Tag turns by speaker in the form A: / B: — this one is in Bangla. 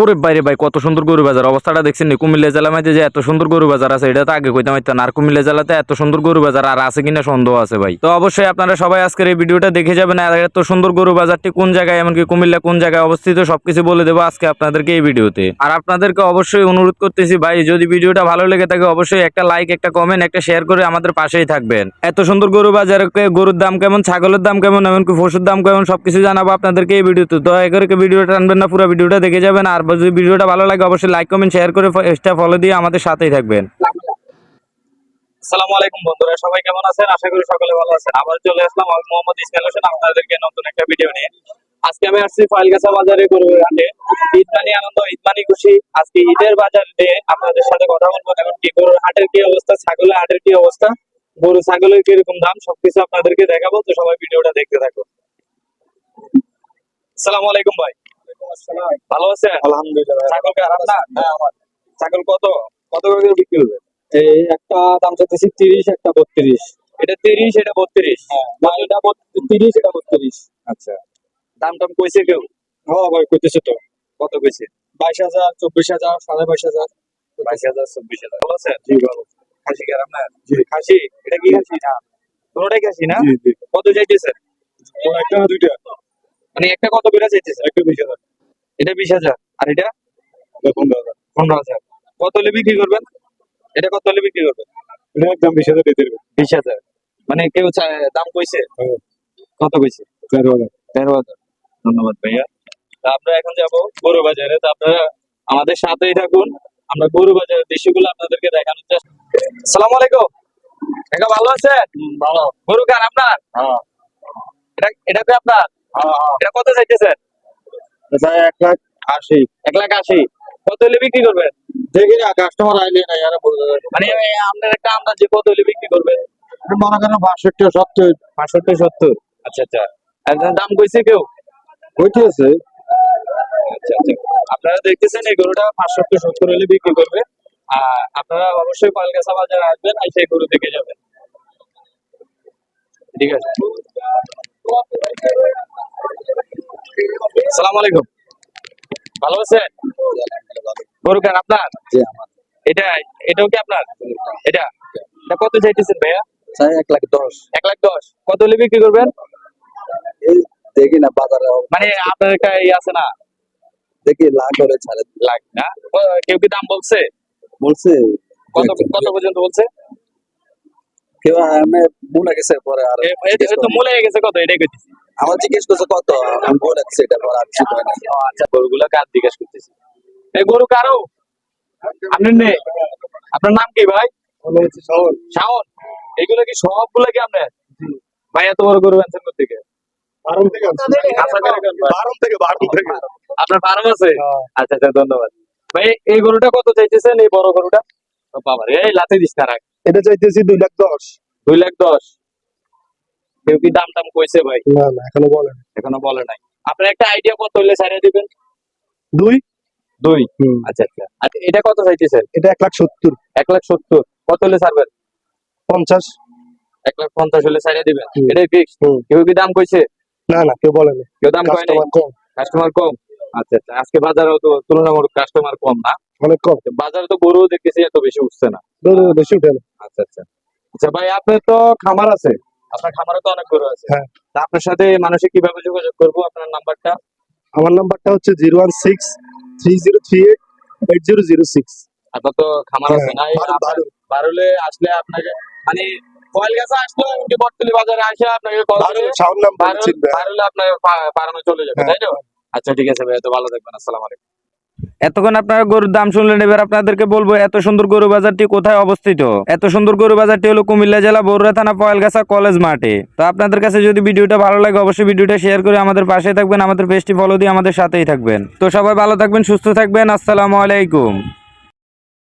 A: ওরে বাইরে ভাই, কত সুন্দর গরু বাজার। অবস্থাটা দেখছেন? কুমিল্লা জেলা মাঝে যে এত সুন্দর গরু বাজার আছে, এটা তো আগে কইতাম আর কুমিল্লা জেলাতে এত সুন্দর গরু বাজার, আর আছে কিনা সন্দেহ আছে ভাই। তো অবশ্যই আপনারা সবাই আজকের এই ভিডিওটা দেখে যাবেন, আর এত সুন্দর গরু বাজারটি কোন জায়গায়, এমনকি কুমিল্লা কোন জায়গায় অবস্থিত, সবকিছু বলে দেবো আজকে আপনাদেরকে এই ভিডিওতে। আর আপনাদেরকে অবশ্যই অনুরোধ করতেছি ভাই, যদি ভিডিওটা ভালো লেগে থাকে, অবশ্যই একটা লাইক একটা কমেন্ট একটা শেয়ার করে আমাদের পাশেই থাকবেন। এত সুন্দর গরু বাজারে গরুর দাম কেমন, ছাগলের দাম কেমন, এমনকি পশুর দাম কেমন, সবকিছু জানাব আপনাদেরকে এই ভিডিওতে। তো এগারো ভিডিওটা আনবেন না, পুরো ভিডিওটা দেখে যাবেন, আর যদি ভিডিওটা ভালো লাগে, অবশ্যই লাইক কমেন্ট শেয়ার করে এক্সট্রা ফলো দিয়ে আমাদের সাথেই থাকবেন। আসসালামু আলাইকুম বন্ধুরা, সবাই কেমন আশা করি সকলে চলে আসলাম মোহাম্মদ নতুন একটা ভিডিও নিয়ে। আজকে আমি আনন্দ খুশি। আজকে ঈদের বাজার আপনাদের সাথে কথা বলব হাটের কি অবস্থা, ছাগলের হাটের কি অবস্থা, গরু, ছাগলের কীরকম দাম, সবকিছু আপনাদেরকে দেখাবো। তো সবাই ভিডিওটা দেখতে থাকো আসসালামু আলাইকুম ভাই। ভালো আছেন?
B: আলহামদুলিল্লাহ।
A: ছাগল আরাম না? হ্যাঁ ছাগল কত? কত করে বিক্রি হবে
B: এই একটা দাম চাইতেছি তিরিশ একটা বত্রিশ।
A: এটা তিরিশ এটা বত্রিশ?
B: না এটা তিরিশ এটা বত্রিশ।
A: আচ্ছা। দাম টাম কইছে কেউ?
B: হ্যাঁ ভাই করতেছে তো।
A: কত কইছে?
B: বাইশ হাজার চব্বিশ হাজার সাড়ে বাইশ হাজার।
A: বাইশ হাজার চব্বিশ হাজার। ভালো আছেন?
B: জি ভালো
A: খাসি কি আরাম না?
B: জি।
A: খাসি? এটা কি খাসি? না। কোনোটাই খাসি না? কত চাইতেছে
B: একটা দুইটা।
A: মানে একটা কত করে চাইতেছে
B: একটা বিশ হাজার।
A: এটা বিশ হাজার। আর এটা?
B: এটা পনেরো হাজার।
A: কত হলে বিক্রি করবেন? এটা কত হলে বিক্রি করবেন?
B: এটা একদম বিশ হাজার দিয়ে দেবে
A: বিশ হাজার। মানে কেউ দাম কইছে?
B: হ্যাঁ।
A: কত কইছে?
B: তেরো হাজার।
A: তেরো হাজার। ধন্যবাদ ভাইয়া। তা আমরা এখন যাব গরু বাজারে। তো আপনারা আমাদের সাথেই থাকুন। আমরা গরু বাজারের দৃশ্যগুলো আপনাদেরকে দেখানোর চেষ্টা সালাম আলাইকুম। কাকা ভালো আছেন?
B: ভালো।
A: গরু কার? আপনার?
B: হ্যাঁ।
A: এটা এটা কি আপনার? এটা কত চাইতেছেন?
B: এটা এক লাখ আশি।
A: এক লাখ আশি। কত হলে বিক্রি করবেন
B: দেখি না কাস্টমার আইলে না ইয়ারা বলতে
A: মানে আপনার একটা আমরা কত হলে বিক্রি করবেন
B: মনে করেন বাষট্টি সত্তর।
A: পাঁচষট্টি সত্তর। আচ্ছা আচ্ছা। দাম কইছে কেউ?
B: কইতে
A: আচ্ছা আচ্ছা। আপনারা দেখতেছেন এই গরুটা পাঁচষট্টি সত্তর হলে বিক্রি করবে। আর আপনারা অবশ্যই কলকাতা বাজারে আসবেন আর সেই গরু দেখে যাবেন। ঠিক আছে। সালাম আলাইকুম। ভালো আছেন? গরু কেন আপনার? এটা এটাও কি আপনার? এটা? কত চাইতেছেন ভাইয়া?
B: এক লাখ দশ।
A: এক লাখ দশ। কত হলে বিক্রি করবেন?
B: দেখি না বাজারে
A: মানে আপনার ই আছে না?
B: দেখি লাখ করে ছাড়ে।
A: লাখ না? কেউ কি দাম বলছে?
B: বলছে
A: কত কত পর্যন্ত বলছে?
B: কেউ আমি গেছে পরে আর
A: এ- এ- এ তো মূলে গেছে কত? এটাই কইতেছি।
B: আমার জিজ্ঞেস করছে কত? আমি বলে দিচ্ছি এটা পরে আর ঠিক না
A: আচ্ছা গরুগুলো কার জিজ্ঞেস করতেছি? এই গরু কারও? আপনার নাম কি ভাই? শাওন। এগুলো কি সবগুলো কি আপনার? ভাই এত বড় গরু আনছেন করতে গিয়ে
B: থেকে
A: আশা করে কোন ভাই?
B: বারণ থেকে বারণ থেকে
A: আপনার ফার্ম আছে? আচ্ছা আচ্ছা ধন্যবাদ। ভাই এই গরুটা কত চাইতেছেন এই বড় গরুটা? বাবা রে এই লাতে দিস না রাখ
B: এটা চাইতেছি দুই লাখ দশ।
A: দুই লাখ দশ। কেউ কি দাম টাম কইছে ভাই?
B: না না এখনও বলেন
A: এখনও বলে নাই। আপনার একটা আইডিয়া কত হইলে ছাড়িয়ে দিবেন?
B: দুই?
A: দুই? আচ্ছা আচ্ছা। আর এটা কত চাইতেছেন?
B: এটা এক লাখ সত্তর।
A: এক লাখ সত্তর। কত হলে ছাড়বেন?
B: পঞ্চাশ।
A: এক লাখ পঞ্চাশ হলে ছাড়িয়ে দিবেন। এটাই ফিক্স। কেউ কি দাম কইছে?
B: না না কেউ বলেনি
A: কেউ দাম কয় নাই?
B: কাস্টমার কম।
A: আচ্ছা আচ্ছা। আজকে বাজারে তো তুলনামূলক কাস্টমার কম না।
B: অনেক কম।
A: বাজারে তো গরু দেখতেছি এত বেশি উঠছে না।
B: না, না, বেশি উঠে না।
A: আচ্ছা আচ্ছা। আচ্ছা ভাই আপনার তো খামার আছে। আপনার খামারে তো অনেক গরু আছে।
B: হ্যাঁ।
A: তা আপনার সাথে মানুষে কীভাবে যোগাযোগ করব? আপনার নাম্বারটা?
B: আমার নাম্বারটা হচ্ছে zero one six three zero three eight eight zero zero six.
A: আপনার তো খামার আছে না। বারুলে আসলে আপনাকে মানে আসলে এমনকি বটতলি বাজারে আসে আপনাকে কল করে বারুল আপনার পারানো চলে যাবে
B: হ্যাঁ।
A: তাই তো? আচ্ছা ঠিক আছে ভাই তো ভালো থাকবেন, আসসালামু আলাইকুম। এতক্ষণ আপনারা গরুর দাম শুনলেন, এবার আপনাদেরকে বলব, এত সুন্দর গরু বাজারটি কোথায় অবস্থিত? এত সুন্দর গরু বাজারটি হলো কুমিল্লা জেলা, বরুড়া থানা, পয়েলগাছা কলেজ মাঠে। তো আপনাদের কাছে যদি ভিডিওটা ভালো লাগে, অবশ্যই ভিডিওটা শেয়ার করে আমাদের পাশে থাকবেন, আমাদের পেজটি ফলো দিয়ে আমাদের সাথেই থাকবেন। তো সবাই ভালো থাকবেন, সুস্থ থাকবেন, আসসালামু আলাইকুম।